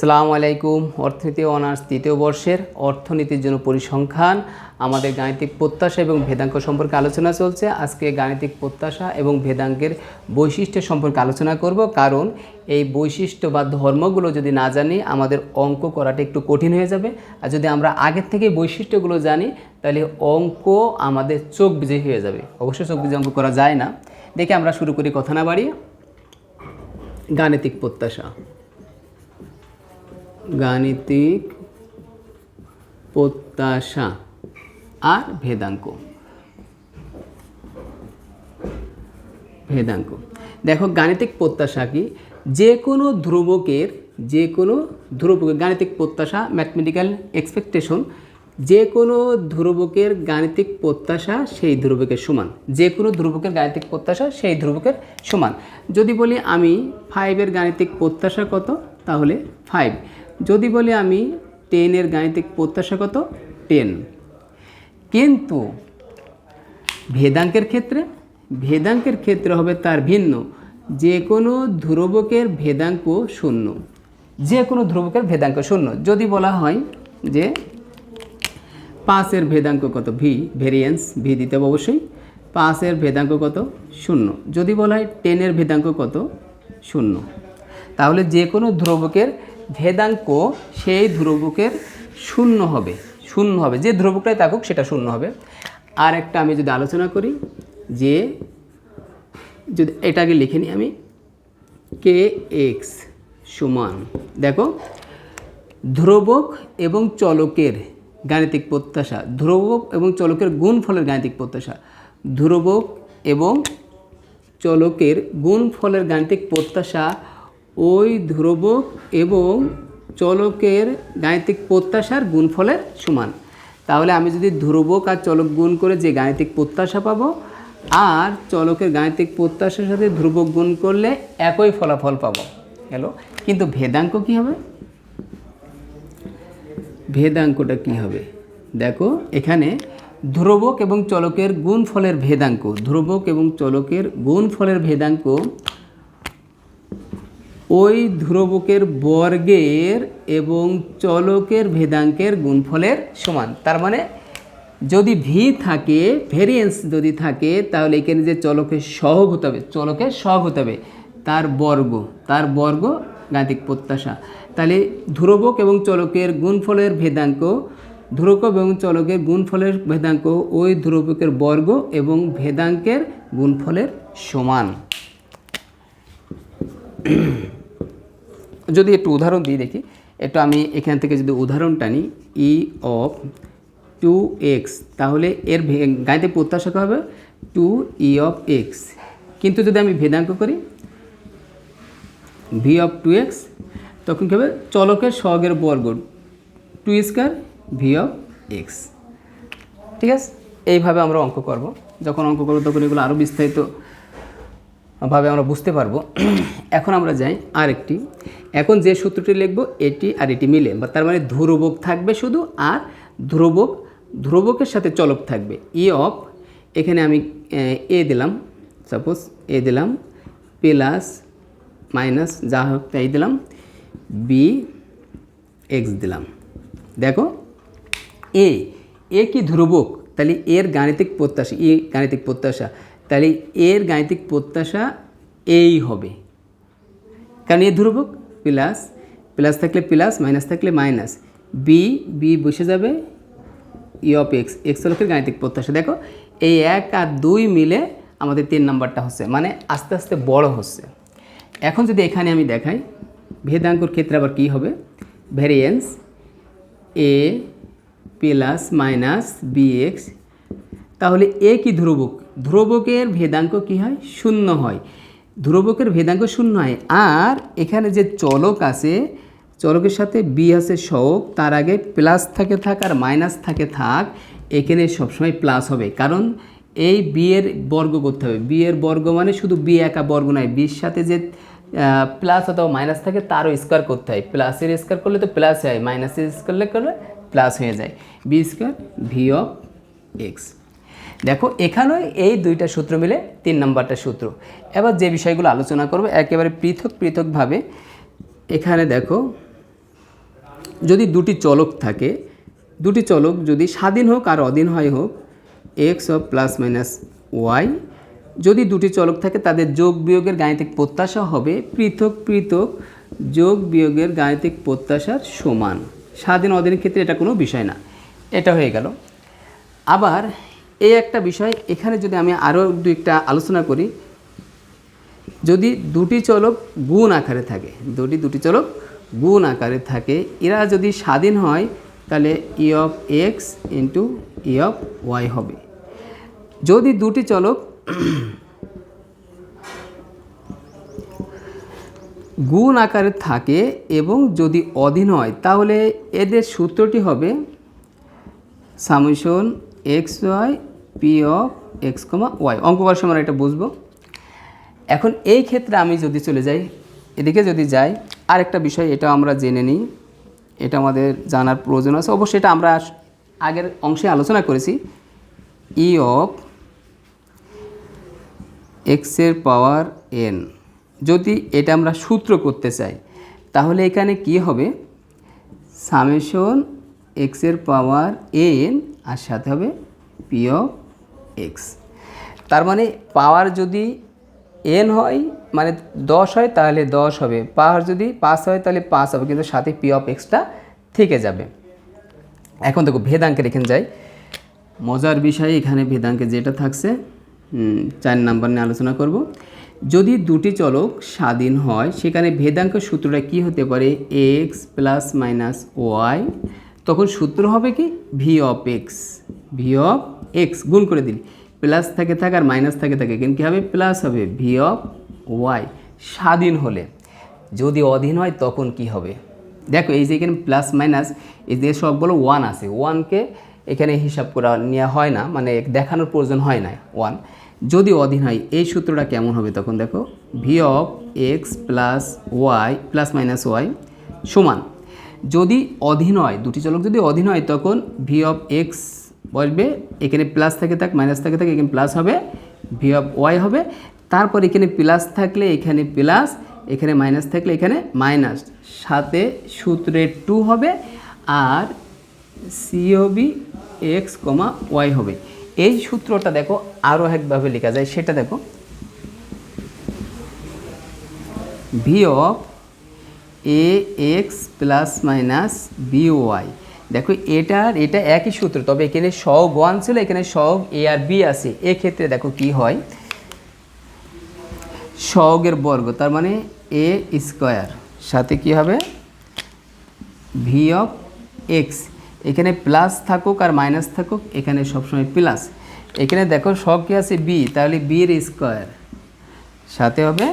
সালামু আলাইকুম। অর্থনীতি অনার্স তৃতীয় বর্ষের অর্থনীতির জন্য পরিসংখ্যান, আমাদের গাণিতিক প্রত্যাশা এবং ভেদাঙ্ক সম্পর্কে আলোচনা চলছে। আজকে গাণিতিক প্রত্যাশা এবং ভেদাঙ্কের বৈশিষ্ট্য সম্পর্কে আলোচনা করব, কারণ এই বৈশিষ্ট্য বা ধর্মগুলো যদি না জানি, আমাদের অঙ্ক করাটা একটু কঠিন হয়ে যাবে। আর যদি আমরা আগের থেকে বৈশিষ্ট্যগুলো জানি, তাহলে অঙ্ক আমাদের চোখ বিজয়ী হয়ে যাবে। অবশ্যই চোখ বিজয়ী অঙ্ক করা যায় না। দেখে আমরা শুরু করি, কথা না বাড়িয়ে। গাণিতিক প্রত্যাশা। গাণিতিক প্রত্যাশা আর ভেদাঙ্ক। ভেদাঙ্ক। দেখো, গাণিতিক প্রত্যাশা কি? যে কোনো ধ্রুবকের, যে কোনো ধ্রুবকের গাণিতিক প্রত্যাশা ম্যাথমেটিক্যাল এক্সপেকটেশন যে কোনো ধ্রুবকের গাণিতিক প্রত্যাশা সেই ধ্রুবকের সমান। যে কোনো ধ্রুবকের গাণিতিক প্রত্যাশা সেই ধ্রুবকের সমান। যদি বলি আমি ফাইভের গাণিতিক প্রত্যাশা কত? তাহলে ফাইভ যদি বলি আমি টেনের গাণিতিক প্রত্যাশা কত? টেন কিন্তু ভেদাঙ্কের ক্ষেত্রে ভেদাঙ্কের ক্ষেত্রে হবে তার ভিন্ন। যে কোনো ধ্রুবকের ভেদাঙ্ক শূন্য। যে কোনো ধ্রুবকের ভেদাঙ্ক শূন্য। যদি বলা হয় যে পাঁচের ভেদাঙ্ক কত? ভি ভেরিয়েন্স ভি দিতে হবে অবশ্যই। পাঁচের ভেদাঙ্ক কত? শূন্য। যদি বলা হয় টেনের ভেদাঙ্ক কত? শূন্য। তাহলে যে কোনো ধ্রুবকের ভেদাঙ্ক সেই ধ্রুবকের শূন্য হবে শূন্য হবে। যে ধ্রুবকটাই থাকুক, সেটা শূন্য হবে। আর একটা আমি যদি আলোচনা করি, যে যদি এটাকে লিখে নিই আমি কে এক্স সমান, দেখো, ধ্রুবক এবং চলকের গাণিতিক প্রত্যাশা, ধ্রুবক এবং চলকের গুণফলের গাণিতিক প্রত্যাশা, ধ্রুবক এবং চলকের গুণফলের গাণিতিক প্রত্যাশা ওই ধ্রুবক এবং চলকের গাণিতিক প্রত্যাশার গুণফলের সমান। তাহলে আমি যদি ধ্রুবক আর চলক গুণ করে যে গাণিতিক প্রত্যাশা পাবো, আর চলকের গাণিতিক প্রত্যাশার সাথে ধ্রুবক গুণ করলে একই ফলাফল পাবো। হ্যালো? কিন্তু ভেদাঙ্ক কী হবে? ভেদাঙ্কটা কি হবে? দেখো, এখানে ধ্রুবক এবং চলকের গুণফলের ভেদাঙ্ক। ধ্রুবক এবং চলকের গুণফলের ভেদাঙ্ক ওই ধ্রুবকের বর্গের এবং চলকের ভেদাঙ্কের গুণফলের সমান। তার মানে যদি ভি থাকে ভেরিয়েন্স যদি থাকে, তাহলে এখানে যে চলকের সহগ হতে হবে, চলকের সহগ হতে হবে, তার বর্গ তার বর্গ গাণিতিক প্রত্যাশা। তাহলে ধ্রুবক এবং চলকের গুণফলের ভেদাঙ্ক, ধ্রুবক এবং চলকের গুণফলের ভেদাঙ্ক ওই ধ্রুবকের বর্গ এবং ভেদাঙ্কের গুণফলের সমান। যদি একটু উদাহরণ দিই দেখি, একটু আমি এখান থেকে যদি উদাহরণটা নিই ই অফ টু এক্স তাহলে এর গাণিতিক প্রত্যাশা কী হবে? টু ই অফ এক্স কিন্তু যদি আমি ভেদাঙ্ক করি ভি অফ টু এক্স তখন কী হবে? চলকের সহগের বর্গ two square V of X ঠিক আছে? এইভাবে আমরা অঙ্ক করব। যখন অঙ্ক করব, তখন এগুলো আরও বিস্তারিত ভাবে আমরা বুঝতে পারব। এখন আমরা যাই আরেকটি। এখন যে সূত্রটি লিখব, এটি আর এটি মিলে, বা তার মানে ধ্রুবক থাকবে শুধু আর ধ্রুবক, ধ্রুবকের সাথে চলক থাকবে। ই অফ এখানে আমি এ দিলাম সাপোজ এ দিলাম প্লাস মাইনাস যা হোক তাই দিলাম বি এক্স দিলাম। দেখো এ এ কি ধ্রুবক? তাহলে এর গাণিতিক প্রত্যাশা এ গাণিতিক প্রত্যাশা। তাহলে এর গাণিতিক প্রত্যাশা এই হবে। কারণ এ ধ্রুবক, প্লাস প্লাস থাকলে প্লাস, মাইনাস থাকলে মাইনাস। বি বি বসে যাবে ই অফ এক্স এক্স লোকের গাণিতিক প্রত্যাশা। দেখো, এই এক আর দুই মিলে আমাদের তিন নাম্বারটা হচ্ছে মানে আস্তে আস্তে বড় হচ্ছে। এখন যদি এখানে আমি দেখাই, ভেদাঙ্কর ক্ষেত্রে আবার কী হবে? Variance A plus minus B X তাহলে এ কি ধ্রুবক? ধ্রুবকের ভেদাঙ্ক কি হয়? শূন্য হয়। ধ্রুবকের ভেদাঙ্ক শূন্য হয়। আর এখানে যে চলক আছে, চলকের সাথে বি আছে সহক তার আগে প্লাস থাকে থাক আর মাইনাস থাকে থাক, এখানে সবসময় প্লাস হবে। কারণ এই বি এর বর্গ করতে হবে। বি এর বর্গ মানে শুধু বি একা বর্গ নয় বির সাথে যে প্লাস অথবা মাইনাস থাকে, তারও স্কোয়ার করতে হয়। প্লাসের স্কোয়ার করলে তো প্লাস হয় মাইনাসের স্কোয়ার করলে প্লাস হয়ে যায়। B square V of X দেখো, এখানেও এই দুইটা সূত্র মিলে তিন নম্বরটা সূত্র। এবার যে বিষয়গুলো আলোচনা করব, একেবারে পৃথক পৃথকভাবে, এখানে দেখো, যদি দুটি চলক থাকে, দুটি চলক যদি স্বাধীন হোক আর অধীন হয় হোক X of plus minus Y যদি দুটি চলক থাকে, তাদের যোগ বিয়োগের গাণিতিক প্রত্যাশা হবে পৃথক পৃথক যোগ বিয়োগের গাণিতিক প্রত্যাশার সমান। স্বাধীন অধীনের ক্ষেত্রে এটা কোনো বিষয় না। এটা হয়ে গেল। আবার এই একটা বিষয়, এখানে যদি আমি আরও দু একটা আলোচনা করি, যদি দুটি চলক গুণ আকারে থাকে দুটি দুটি চলক গুণ আকারে থাকে, এরা যদি স্বাধীন হয়, তাহলে E of X into E of Y হবে। যদি দুটি চলক গুণ আকারে থাকে এবং যদি অধীন হয়, তাহলে এদের সূত্রটি হবে summation X Y P of X comma Y অঙ্ক করার সময় এটা বুঝব। এখন এই ক্ষেত্রে আমি যদি চলে যাই, এদিকে যদি যাই, আরেকটা বিষয় এটা আমরা জেনে নিই। এটা আমাদের জানার প্রয়োজন আছে। অবশ্যই এটা আমরা আগের অংশে আলোচনা করেছি। ই অফ এক্সের পাওয়ার এন যদি এটা আমরা সূত্র করতে চাই, তাহলে এখানে কি হবে? সামেশন এক্সের পাওয়ার এন আর সাথে হবে পি অফ এক্স তার মানে পাওয়ার যদি এন হয় মানে দশ হয়, তাহলে দশ হবে। পাওয়ার যদি পাঁচ হয়, তাহলে পাঁচ হবে। কিন্তু সাথে পি অফ এক্সটা থেকে যাবে। এখন দেখো ভেদাঙ্কের এখানে যাই। মজার বিষয়, এখানে ভেদাঙ্কে যেটা থাকছে চার নাম্বার নিয়ে আলোচনা করব। যদি দুটি চলক স্বাধীন হয়, সেখানে ভেদাঙ্ক সূত্রটা কি হতে পারে? এক্স প্লাস মাইনাস ওয়াই তখন সূত্র হবে কি? V of X V of X গুণ করে দিলি। প্লাস থাকে, থাক আর মাইনাস থাকে থাকে। কিন্তু কী হবে? প্লাস হবে ভি অফ ওয়াই স্বাধীন হলে। যদি অধীন হয়, তখন কি হবে? দেখো, এই যে এখানে প্লাস মাইনাস এই যে সবগুলো ওয়ান আছে। ওয়ানকে এখানে হিসাব করা নেওয়া হয় না। মানে দেখানোর প্রয়োজন হয় না ওয়ান যদি অধীন হয়, এই সূত্রটা কেমন হবে তখন দেখো? V of X plus Y plus minus Y সমান। যদি অধীন হয় দুটি চলক যদি অধীন হয় তখন ভি অফ এক্স বসবে, এখানে প্লাস থাকে থাক মাইনাস থাকে থাক, এখানে প্লাস হবে ভি অফ ওয়াই হবে, তারপর এখানে প্লাস থাকলে এখানে প্লাস এখানে মাইনাস থাকলে এখানে মাইনাস সাথে সূত্রে টু হবে, আর সিওবি এক্স কমা ওয়াই হবে। এই সূত্রটা দেখো আরও একভাবে লেখা যায়, সেটা দেখো। V of A X plus minus B Y দেখো এটার এটা একই সূত্র, তবে এখানে সহগ ওয়ান ছিল, এখানে সহগ এ আর বি আছে। এক্ষেত্রে দেখো কি হয়? সহগের বর্গ, তার মানে এ স্কোয়ার সাথে কি হবে? ভি অফ এক্স এখানে প্লাস থাকুক আর মাইনাস থাকুক, এখানে সবসময় প্লাস এখানে দেখো সব কি আছে? বি তাহলে বি এর স্কোয়ার সাথে হবে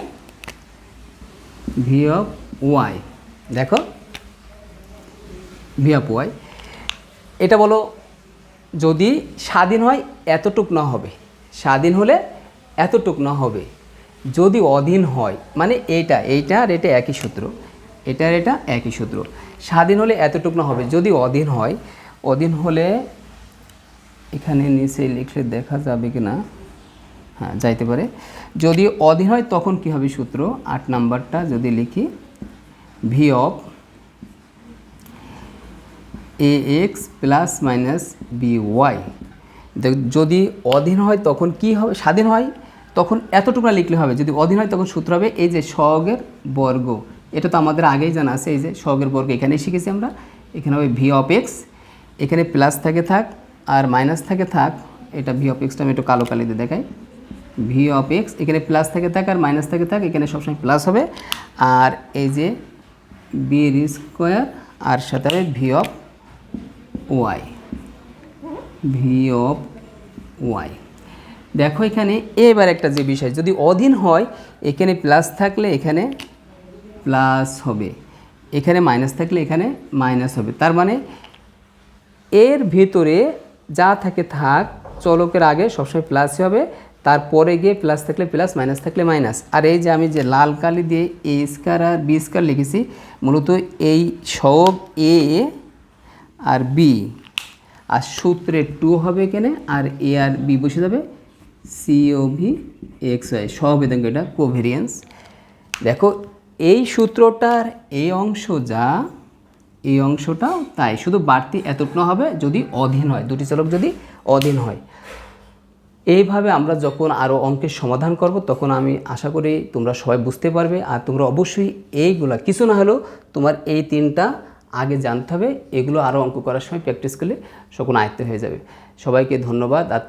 ভি অফ ওয়াই দেখো। ভি অফ ওয়াই এটা বলো, যদি স্বাধীন হয়, এতটুক না হবে। স্বাধীন হলে এতটুক না হবে। যদি অধীন হয় মানে এইটা এইটা আর এটা একই সূত্র। এটা আর এটা একই সূত্র। স্বাধীন হলে এতটুক না হবে। যদি অধীন হয়, অধীন হলে এখানে নিচে লিখলে দেখা যাবে কি না? হ্যাঁ যাইতে পারে। যদি অধীন হয়, তখন কি হবে সূত্র? আট নাম্বারটা যদি লিখি V of A X plus minus B Y যদি অধীন হয় তখন কি হবে? স্বাধীন হয়, তখন এতটুকু না লিখলে হবে। যদি অধীন হয় তখন সূত্র হবে এই যে সহগের বর্গ। এটা তো আমাদের আগেই জানা আছে, এই যে সহগের বর্গ এখানেই শিখেছি আমরা। এখানে হবে ভি অফ এক্স এখানে প্লাস থাকে থাক আর মাইনাস থাকে থাক। এটা ভি অফ এক্সটা আমি একটু কালো কালিতে দেখাই। ভি অফ এক্স এখানে প্লাস থাকে থাক আর মাইনাস থাকে থাক, এখানে সবসময় প্লাস হবে। আর এই যে বি এর স্কোয়ার আর সাথে হবে V of Y V of Y দেখো এখানে এবার একটা যে বিষয়, যদি অধীন হয়, এখানে প্লাস থাকলে এখানে প্লাস হবে, এখানে মাইনাস থাকলে এখানে মাইনাস হবে। তার মানে এর ভেতরে যা থাকে থাক, চলকের আগে সবসময় প্লাসই হবে তারপরে গিয়ে প্লাস থাকলে প্লাস মাইনাস থাকলে মাইনাস আর এই যে আমি যে লাল কালি দিয়ে এ স্কার আর বি স্কার লিখেছি, মূলত এই সব এ আর বি আর সূত্রে টু হবে কেনে আর এ আর বি বসে যাবে সিও ভি এক্স ওয়াই সহবেদঙ্গ এটা কোভেরিয়েন্স দেখো, এই সূত্রটার এই অংশ যা এই অংশটা তাই। শুধু বাড়তি এতটুকু হবে যদি অধীন হয়, দুটি চলক যদি অধীন হয়। এইভাবে আমরা যখন আরও অঙ্কের সমাধান করব, তখন আমি আশা করি তোমরা সবাই বুঝতে পারবে। আর তোমরা অবশ্যই এইগুলা, কিছু না হলেও তোমার এই তিনটা আগে জানতে হবে। এগুলো আরও অঙ্ক করার সময় প্র্যাকটিস করলে সকল আয়ত্ত হয়ে যাবে। সবাইকে ধন্যবাদ। আর